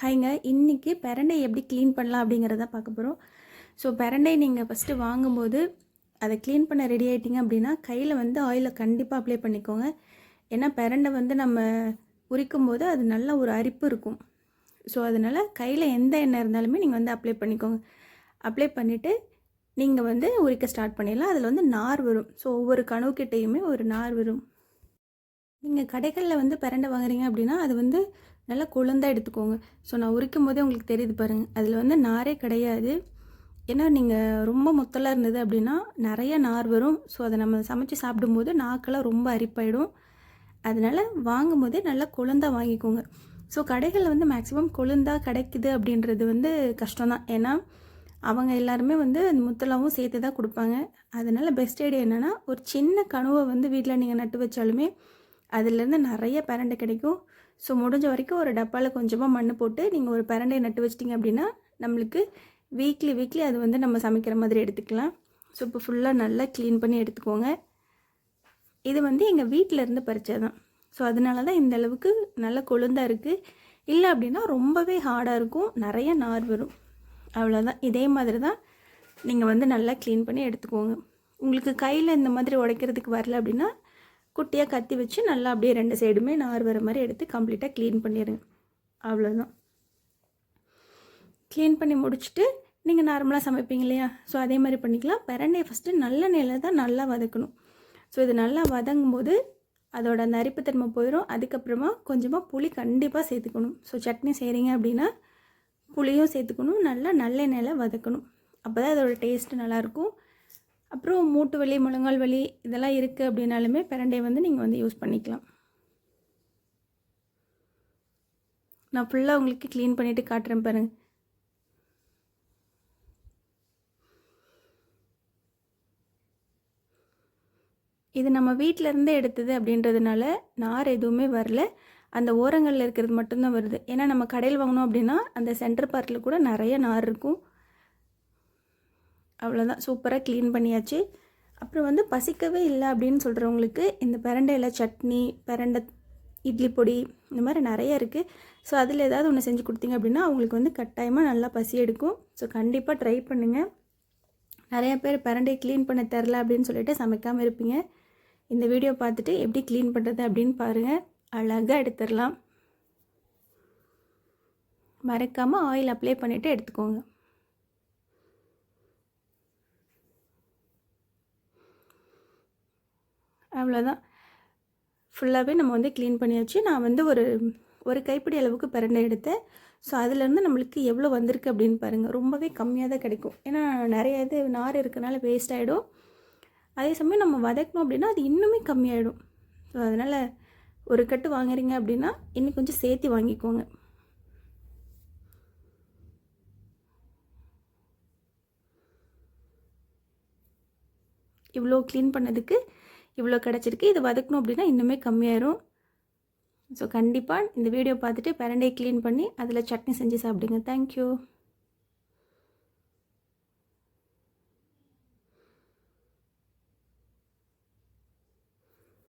ஹைங்க இன்றைக்கி பிரண்டை எப்படி க்ளீன் பண்ணலாம் அப்படிங்கிறத பார்க்க போகிறோம் ஸோ பிரண்டை நீங்கள் ஃபஸ்ட்டு வாங்கும்போது அதை க்ளீன் பண்ண ரெடி ஆகிட்டிங்க அப்படின்னா கையில் வந்து ஆயிலை கண்டிப்பாக அப்ளை பண்ணிக்கோங்க. ஏன்னா பிரண்டை வந்து நம்ம உரிக்கும் போது அது நல்ல ஒரு அரிப்பு இருக்கும். ஸோ அதனால் கையில் எந்த எண்ணெய் இருந்தாலுமே நீங்கள் வந்து அப்ளை பண்ணிக்கோங்க. அப்ளை பண்ணிவிட்டு நீங்கள் வந்து உரிக்க ஸ்டார்ட் பண்ணிடலாம். அதில் வந்து நார் வரும். ஸோ ஒவ்வொரு கனவுக்கிட்டேயுமே ஒரு நார் வரும். நீங்கள் கடைகளில் வந்து பிரண்டை வாங்குறீங்க அப்படின்னா அது வந்து நல்லா குழந்தா எடுத்துக்கோங்க. ஸோ நான் உரிக்கும் போதே உங்களுக்கு தெரியுது பாருங்கள் அதில் வந்து நாரே கிடையாது. ஏன்னா நீங்கள் ரொம்ப முத்தலாக இருந்தது அப்படின்னா நிறைய நார் வரும். ஸோ அதை நம்ம சமைச்சு சாப்பிடும்போது நாக்கெல்லாம் ரொம்ப அரிப்பாயிடும். அதனால் வாங்கும் போதே நல்லா கொழுந்தா வாங்கிக்கோங்க. ஸோ கடைகளில் வந்து மேக்ஸிமம் கொழுந்தா கிடைக்குது அப்படின்றது வந்து கஷ்டம்தான். ஏன்னா அவங்க எல்லாருமே வந்து அந்த முத்தலாவும் சேர்த்து தான் கொடுப்பாங்க. அதனால் பெஸ்ட் ஐடியா என்னென்னா ஒரு சின்ன கனவை வந்து வீட்டில் நீங்கள் நட்டு வச்சாலுமே அதுலேருந்து நிறைய பிரண்டை கிடைக்கும். ஸோ முடிஞ்ச வரைக்கும் ஒரு டப்பாவில் கொஞ்சமாக மண் போட்டு நீங்கள் ஒரு பிரண்டையை நட்டு வச்சிட்டிங்க அப்படின்னா நம்மளுக்கு வீக்லி வீக்லி அது வந்து நம்ம சமைக்கிற மாதிரி எடுத்துக்கலாம். ஸோ இப்போ ஃபுல்லாக நல்லா க்ளீன் பண்ணி எடுத்துக்கோங்க. இது வந்து எங்கள் வீட்டில் இருந்து பறிச்சது தான் ஸோ அதனால தான் இந்த அளவுக்கு நல்ல கொழுந்தாக இருக்குது இல்லை அப்படின்னா ரொம்பவே ஹார்டாக இருக்கும். நிறைய நார் வரும். அவ்வளோதான் இதே மாதிரி தான் நீங்கள் வந்து நல்லா க்ளீன் பண்ணி எடுத்துக்கோங்க. உங்களுக்கு கையில் இந்த மாதிரி உடைக்கிறதுக்கு வரல அப்படின்னா குட்டியாக கத்தி வச்சு நல்லா அப்படியே ரெண்டு சைடுமே நார் வர மாதிரி எடுத்து கம்ப்ளீட்டாக க்ளீன் பண்ணிடுங்க. அவ்வளோதான் க்ளீன் பண்ணி முடிச்சுட்டு நீங்கள் நார்மலாக சமைப்பீங்க இல்லையா? ஸோ அதே மாதிரி பண்ணிக்கலாம். பெரண்டையை ஃபஸ்ட்டு நல்ல நிலையில் தான் நல்லா வதக்கணும். ஸோ இது நல்லா வதங்கும் போது அதோட அந்த அரிப்புத்தன்மை போயிடும் அதுக்கப்புறமா கொஞ்சமாக புளி கண்டிப்பாக சேர்த்துக்கணும். ஸோ சட்னி செய்கிறீங்க அப்படின்னா புளியும் சேர்த்துக்கணும். நல்லா நல்லெண்ணெயில் வதக்கணும். அப்போ தான் அதோட டேஸ்ட்டு நல்லாயிருக்கும் அப்புறம் மூட்டு வலி முழங்கால் வலி இதெல்லாம் இருக்குது அப்படின்னாலுமே பிரண்டையை வந்து நீங்கள் வந்து யூஸ் பண்ணிக்கலாம். நான் ஃபுல்லாக உங்களுக்கு க்ளீன் பண்ணிவிட்டு காட்டுறேன் பாருங்கள் இது நம்ம வீட்டிலேருந்தே எடுத்தது அப்படின்றதுனால நார் எதுவுமே வரல. அந்த ஓரங்களில் இருக்கிறது மட்டும்தான் வருது. ஏன்னா நம்ம கடையில் வாங்கினோம் அப்படின்னா அந்த சென்டர் பார்ட்டில் கூட நிறைய நார் இருக்கும். அவ்வளோதான் சூப்பராக க்ளீன் பண்ணியாச்சு. அப்புறம் வந்து பசிக்கவே இல்லை அப்படின்னு சொல்கிறவங்களுக்கு இந்த பிரண்டையில் சட்னி பிரண்டை இட்லி பொடி இந்த மாதிரி நிறைய இருக்குது ஸோ அதில் ஏதாவது ஒன்று செஞ்சு கொடுத்தீங்க அப்படின்னா அவங்களுக்கு வந்து கட்டாயமாக நல்லா பசி எடுக்கும். ஸோ கண்டிப்பாக ட்ரை பண்ணுங்கள் நிறைய பேர் பிரண்டையை க்ளீன் பண்ண தெரில அப்படின்னு சொல்லிட்டு சமைக்காமல் இருப்பீங்க. இந்த வீடியோ பார்த்துட்டு எப்படி க்ளீன் பண்ணுறது அப்படின்னு பாருங்கள் அழகாக எடுத்துடலாம். மறக்காமல் ஆயில் அப்ளை பண்ணிவிட்டு எடுத்துக்கோங்க. அவ்வளோதான் ஃபுல்லாகவே நம்ம வந்து க்ளீன் பண்ணியாச்சு. நான் வந்து ஒரு ஒரு கைப்பிடி அளவுக்கு பிரண்டை எடுத்தேன். ஸோ அதுலேருந்து நம்மளுக்கு எவ்வளோ வந்திருக்கு அப்படின்னு பாருங்கள் ரொம்பவே கம்மியாக தான் கிடைக்கும். ஏன்னா நிறைய இது நார் இருக்கனால வேஸ்ட் ஆகிடும் அதே சமயம் நம்ம வதக்கணும் அப்படின்னா அது இன்னுமே கம்மியாயிடும். ஸோ அதனால் ஒரு கட்டு வாங்குறீங்க அப்படின்னா இன்னும் கொஞ்சம் சேர்த்து வாங்கிக்கோங்க. இவ்வளோ க்ளீன் பண்ணதுக்கு இவ்வளோ கிடச்சிருக்கு இது வதக்கணும் அப்படின்னா இன்னுமே கம்மியாயிரும். ஸோ கண்டிப்பாக இந்த வீடியோ பார்த்துட்டு பிரண்டையை க்ளீன் பண்ணி அதில் சட்னி செஞ்சு சாப்பிடுங்க. தேங்க்யூ